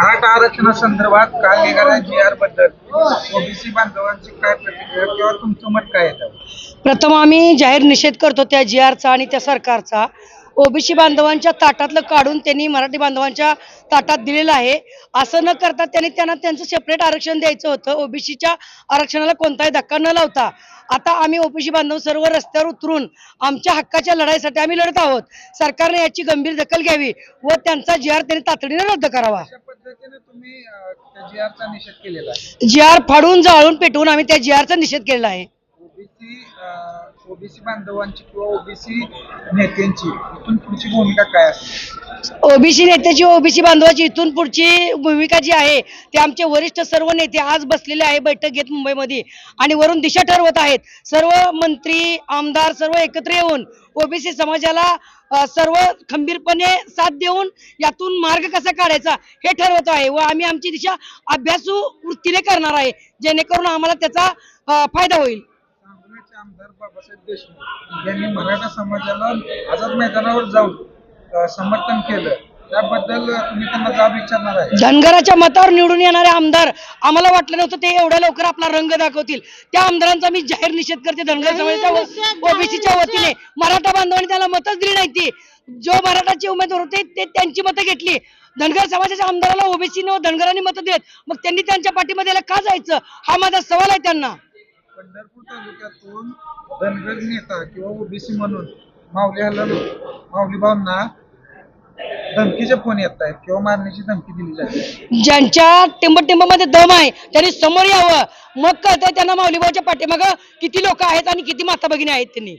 आरक्षणासंदर्भात काल निघाल्या जी आरबद्दल. ओबीसी बांधवांची काय प्रतिक्रिया किंवा तुमचं मत काय प्रथम आम्ही जाहीर निषेध करतो त्या जी आरचा आणि त्या सरकारचा. ओबीसी बांधवांच्या ताटातलं काढून त्यांनी मराठी बांधवांच्या ताटात दिलेलं आहे. असं न करता त्यांनी त्यांना त्यांचं सेपरेट आरक्षण द्यायचं होतं. ओबीसीच्या आरक्षणाला कोणताही धक्का न लावता. आता आम्ही ओबीसी बांधव सर्व रस्त्यावर उतरून आमच्या हक्काच्या लढाईसाठी आम्ही लढत आहोत. सरकारने याची गंभीर दखल घ्यावी व त्यांचा जी आर त्यांनी तातडीने रद्द करावा. तुम्ही अं, त्या जी आरचा निषेध केलेला आहे जी आर फाडून जाळून पेटवून आम्ही त्या जी आरचा निषेध केलेला आहे. ओबीसी ओबीसी बांधवांची किंवा ओबीसी नेत्यांची इथून पुढची भूमिका काय असते? ओबीसी नेत्याची ओबीसी बांधवाची इथून पुढची भूमिका जी आहे ते आमचे वरिष्ठ सर्व नेते आज बसलेले आहे बैठक घेत मुंबईमध्ये. आणि वरून दिशा ठरवत आहेत. सर्व मंत्री आमदार सर्व एकत्र येऊन ओबीसी समाजाला सर्व खंबीरपणे साथ देऊन यातून मार्ग कसा काढायचा हे ठरवत आहे व आम्ही आमची दिशा अभ्यासू वृत्तीने करणार आहे जेणेकरून आम्हाला त्याचा फायदा होईल. आमदार बाबासाहेब देशमुख यांनी मराठा समाजाला आझाद मैदानावर जाऊन समर्थन केलं. त्याबद्दल तुम्ही त्यांना जाब विचारणार आहे. धनगराच्या मतावर निवडून येणारे आमदार आम्हाला वाटलं नव्हतं ते एवढ्या लवकर आपला रंग दाखवतील. त्या आमदारांचा मी जाहीर निषेध करते. धनगर समाजाच्या ओबीसीच्या वतीने मराठा बांधवांनी त्याला मतच दिली नाही ती. जो मराठाचे उमेदवार होते ते त्यांची मतं घेतली. धनगर समाजाच्या आमदाराला ओबीसीने व धनगरांनी मतं दिलेत. मग त्यांनी त्यांच्या पाठीमध्ये याला का जायचं? हा माझा सवाल आहे त्यांना. पंढरपूर तालुक्यातून धनगर नेता किंवा ओबीसी म्हणून माऊली हल्ला माऊली भाऊंना धमकीचे फोन येत आहेत किंवा मारण्याची धमकी दिली जाते ज्यांच्या टिंबटिंबामध्ये दम आहे त्यांनी समोर यावं. मग कळतंय त्यांना माऊलीबाईच्या पाठीमागं किती लोक आहेत आणि किती माता भगिनी आहेत त्यांनी.